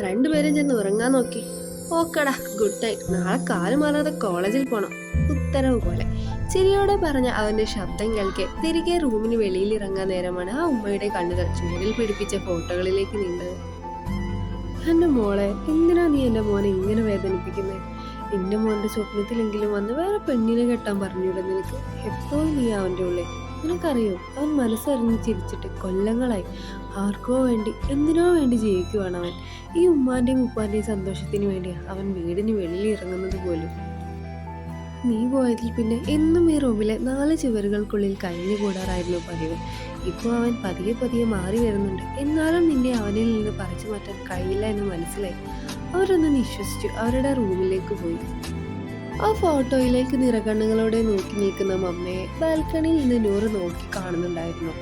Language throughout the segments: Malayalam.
രണ്ടുപേരും ചെന്ന് ഉറങ്ങാൻ നോക്കി. ഓക്കടാ ഗുഡ് നൈറ്റ് നാളെ കാൽ മാറാതെ കോളേജിൽ പോണം. ഉത്തരവ് പോലെ. ചിരിയോടെ പറഞ്ഞ അവന്റെ ശബ്ദം കേൾക്കെ തിരികെ റൂമിന് വെളിയിൽ ഇറങ്ങാൻ നേരമാണ് ആ ഉമ്മയുടെ കണ്ണുകൾ ചൂടിൽ പിടിപ്പിച്ച ഫോട്ടോകളിലേക്ക് നീണ്ടത്. എന്റെ മോളെ എന്തിനാ നീ എന്റെ മോനെ ഇങ്ങനെ വേദനിപ്പിക്കുന്നത് എന്റെ മോന്റെ സ്വപ്നത്തിലെങ്കിലും വന്ന് വേറെ പെണ്ണിനെ കെട്ടാൻ പറഞ്ഞൂടെ നിനക്ക്? എപ്പോഴും നീ അവന്റെ ഉള്ളിൽ? നിനക്കറിയോ അവൻ മനസ്സറിഞ്ഞ് ചിരിച്ചിട്ട് കൊല്ലങ്ങളായി. ആർക്കോ വേണ്ടി എന്തിനോ വേണ്ടി ജീവിക്കുവാണ് അവൻ. ഈ ഉമ്മാന്റെയും ഉപ്പാന്റെയും സന്തോഷത്തിന് വേണ്ടി അവൻ വീടിന് വെളിയിൽ ഇറങ്ങുന്നത് പോലും. നീ പോയതിൽ പിന്നെ എന്നും ഈ റൂമിലെ നാല് ചുവരുകൾക്കുള്ളിൽ കഴിഞ്ഞുകൂടാറായിരുന്നു പതിവ്. ഇപ്പോൾ അവൻ പതിയെ പതിയെ മാറി വരുന്നുണ്ട്. എന്നാലും നിന്നെ അവനിൽ നിന്ന് പറിച്ചു മാറ്റാൻ കഴിയില്ല എന്ന് മനസ്സിലായി. അവരൊന്ന് വിശ്വസിച്ചു അവരുടെ റൂമിലേക്ക് പോയി. ആ ഫോട്ടോയിലേക്ക് നിറകണ്ണുകളോടെ നോക്കി നിൽക്കുന്ന മമ്മയെ ബാൽക്കണിയിൽ നിന്ന് നൂറ് നോക്കി കാണുന്നുണ്ടായിരുന്നു.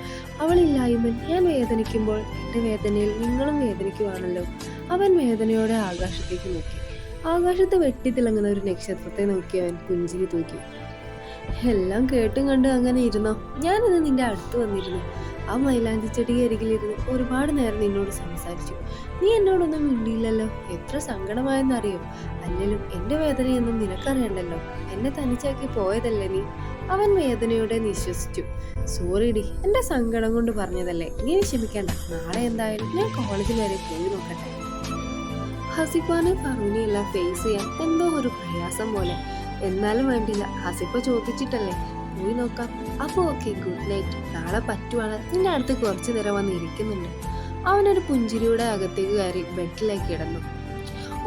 അവളില്ലായ്മ ഞാൻ വേദനിക്കുമ്പോൾ എന്റെ വേദനയിൽ നിങ്ങളും വേദനിക്കുവാണല്ലോ. അവൻ വേദനയോടെ ആകാശത്തേക്ക് നോക്കി. ആകാശത്ത് വെട്ടിത്തിളങ്ങുന്ന ഒരു നക്ഷത്രത്തെ നോക്കി അവൻ പുഞ്ചിരി തൂക്കി. എല്ലാം കേട്ടും കണ്ടും അങ്ങനെ ഇരുന്നോ? ഞാനിന്ന് നിന്റെ അടുത്ത് വന്നിരുന്നു. ആ മൈലാഞ്ചി ചെടി അരികിലിരുന്ന് ഒരുപാട് നേരം നിന്നോട് സംസാരിച്ചു. നീ എന്നോടൊന്നും മിണ്ടിയില്ലല്ലോ. എത്ര സങ്കടമായെന്നറിയോ? അല്ലെങ്കിലും എന്റെ വേദനയൊന്നും നിനക്കറിയണ്ടല്ലോ. എന്നെ തനിച്ചാക്കി പോയതല്ലേ നീ? അവൻ വേദനയോടെ നിശ്വസിച്ചു. സോറിഡി എന്റെ സങ്കടം കൊണ്ട് പറഞ്ഞതല്ലേ. നീ വിഷമിക്കണ്ട. നാളെ എന്തായാലും ഞാൻ കോളേജിൽ വരെ പോയി നോക്കട്ടെ. ഹസിഫാനെ ഫറൂനെ എല്ലാം ഫേസ് ചെയ്യാൻ എന്തോ ഒരു പ്രയാസം പോലെ. എന്നാലും വേണ്ടില്ല ഹസിഫ ചോദിച്ചിട്ടല്ലേ. പോയി നോക്കാം. അപ്പൊ ഓക്കെ ഗുഡ് നൈറ്റ് നാളെ പറ്റുവാണ്. നിന്റെ അടുത്ത് കുറച്ചു നേരം വന്ന് ഇരിക്കുന്നുണ്ട്. അവനൊരു പുഞ്ചിരിയുടെ അകത്തേക്ക് കയറി ബെഡിലേക്ക് കിടന്നു.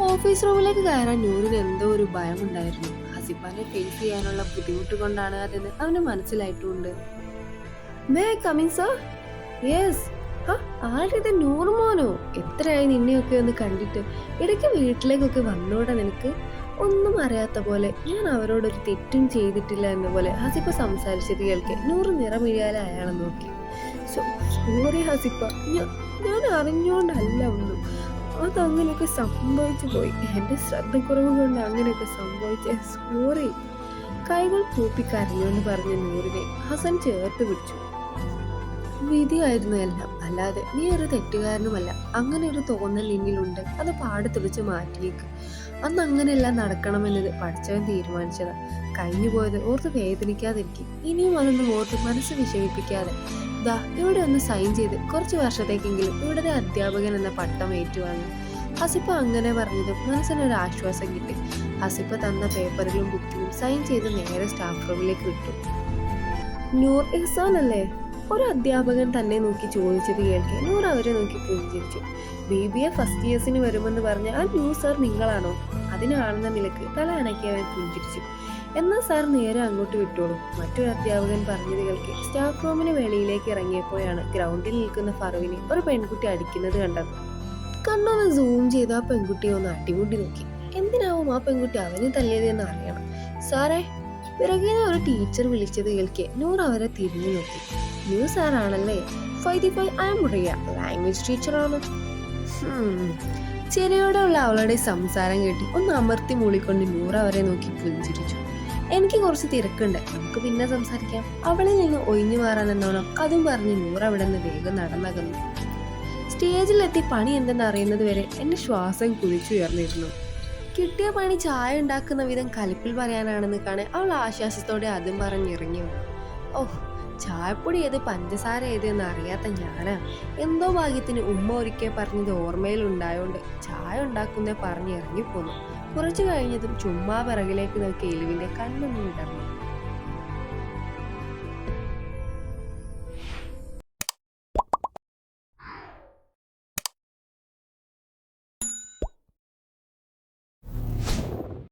ഓഫീസ് റൂമിലേക്ക് കയറാൻ നൂറിന് എന്തോ ഒരു ഭയമുണ്ടായിരുന്നു. ഹസിഫാനെ ഫേസ് ചെയ്യാനുള്ള ബുദ്ധിമുട്ട് കൊണ്ടാണ് അതെന്ന് അവന് മനസ്സിലായിട്ടുണ്ട്. മേ കമിങ് സർ യെസ് ആരിത് നൂറ് മോനോ? എത്രയായി നിന്നെയൊക്കെ ഒന്ന് കണ്ടിട്ട്? ഇടയ്ക്ക് വീട്ടിലേക്കൊക്കെ വന്നോടെ നിനക്ക്. ഒന്നും അറിയാത്ത പോലെ ഞാൻ അവരോടൊരു തെറ്റും ചെയ്തിട്ടില്ല എന്ന പോലെ ഹസിപ്പ സംസാരിച്ചത് കേൾക്കെ. നൂറ് നിറമിഴിയാലെ അയാളെ നോക്കി. സോ സോറി ഹസിപ്പ. ഞാൻ ഞാൻ അറിഞ്ഞോണ്ടല്ല ഒന്നും അതങ്ങനെയൊക്കെ സംഭവിച്ചു പോയി. എന്റെ ശ്രദ്ധക്കുറവ് കൊണ്ട് അങ്ങനെയൊക്കെ സംഭവിച്ച. സോറി കൈകൾ കൂപ്പി എന്ന് പറഞ്ഞ നൂറിനെ ഹസൻ ചേർത്ത് പിടിച്ചു. വിധിയായിരുന്നു എല്ലാം. അല്ലാതെ നീ ഒരു തെറ്റുകാരനുമല്ല. അങ്ങനെ ഒരു തോന്നൽ നിന്നിലുണ്ട്. അത് പാടത്ത് വെച്ച് മാറ്റിയേക്ക്. അന്ന് അങ്ങനെയെല്ലാം നടക്കണമെന്നത് പഠിച്ചവൻ തീരുമാനിച്ചതാ. കഴിഞ്ഞു പോയത് ഓർത്ത് വേദനിക്കാതിരിക്കും. ഇനിയും അതൊന്നും ഓർത്ത് മനസ്സ് വിഷമിപ്പിക്കാതെ. ദാ ഇവിടെ ഒന്ന് സൈൻ ചെയ്ത് കുറച്ച് വർഷത്തേക്കെങ്കിലും ഇവിടുത്തെ അധ്യാപകൻ എന്ന പട്ടം ഏറ്റുവാങ്ങി. ഹസിപ്പ അങ്ങനെ പറഞ്ഞത് മനസ്സിനൊരു ആശ്വാസം കിട്ടി. ഹസിപ്പ തന്ന പേപ്പറിലും ബുക്കിലും സൈൻ ചെയ്ത് നേരെ സ്റ്റാഫ് റൂമിലേക്ക് വിട്ടു. നൂർ ഇഹ്സാൻ അല്ലേ ഒരു അധ്യാപകൻ തന്നെ നോക്കി ചോദിച്ചത് കേൾക്കെ. നൂറ് അവരെ നോക്കി പുഞ്ചിരിച്ചു. ബി ബി എ ഫസ്റ്റ് ഇയേഴ്സിന് വരുമെന്ന് പറഞ്ഞ ആ ന്യൂ സാർ നിങ്ങളാണോ? അതിനാണെന്ന നിലയ്ക്ക് തല അനക്കി അവൻ പുഞ്ചിരിച്ചു. എന്നാൽ സാർ നേരെ അങ്ങോട്ട് വിട്ടോളൂ. മറ്റൊരു അധ്യാപകൻ പറഞ്ഞത് കേൾക്കി. സ്റ്റാഫ് റൂമിന് വെളിയിലേക്ക് ഇറങ്ങിയപ്പോഴാണ് ഗ്രൗണ്ടിൽ നിൽക്കുന്ന ഫറുവിനെ ഒരു പെൺകുട്ടി അടിക്കുന്നത് കണ്ടത്. കണ്ണൊന്ന് സൂം ചെയ്ത് ആ പെൺകുട്ടിയെ ഒന്ന് അടിമുടി നോക്കി. എന്തിനാവും ആ പെൺകുട്ടി അവനെ തല്ലിയത് എന്ന് അറിയണം? സാറേ പിറകിൽ ഒരു ടീച്ചർ വിളിച്ചത് കേൾക്കെ. നൂർ അവരെ തിരിഞ്ഞു നോക്കി. ന്യൂ സാറാണല്ലേ ഫൈതി ഫൈ ഐ റിയ. ലാംഗ്വേജ് ടീച്ചറാണ് ചിരയോടെയുള്ള അവളുടെ സംസാരം കേട്ടി ഒന്ന് അമർത്തി മൂളിക്കൊണ്ട് നൂർ അവരെ നോക്കി പുഞ്ചിരിച്ചു. എനിക്ക് കുറച്ച് തിരക്കുണ്ട്. നമുക്ക് പിന്നെ സംസാരിക്കാം. അവളിൽ നിന്ന് ഒഴിഞ്ഞു മാറാൻ എന്നോണം അതും പറഞ്ഞ് നൂറ് അവിടെ നിന്ന് വേഗം നടന്നകന്നു. സ്റ്റേജിലെത്തി പണി എന്തെന്ന് അറിയുന്നത് വരെ എന്റെ ശ്വാസം കുഴിച്ചുയർന്നിരുന്നു. കിട്ടിയ പണി ചായ ഉണ്ടാക്കുന്ന വിധം കലിപ്പിൽ പറയാനാണെന്ന് കാണെ അവൾ ആശ്വാസത്തോടെ അതും പറഞ്ഞിറങ്ങി ഓഹ് ചായപ്പൊടി ഏത് പഞ്ചസാര ഏത് എന്ന് അറിയാത്ത ഞാനാ. എന്തോ ഭാഗ്യത്തിന് ഉമ്മ ഒരിക്കൽ പറഞ്ഞത് ഓർമ്മയിൽ ഉണ്ടായോണ്ട് ചായ ഉണ്ടാക്കുന്ന പറഞ്ഞിറങ്ങിപ്പോന്നു കുറച്ചു കഴിഞ്ഞതും ചുമ്മാ പിറകിലേക്ക് നോക്കിയ എലിവിന്റെ കണ്ണൊന്നും വിടർന്നു.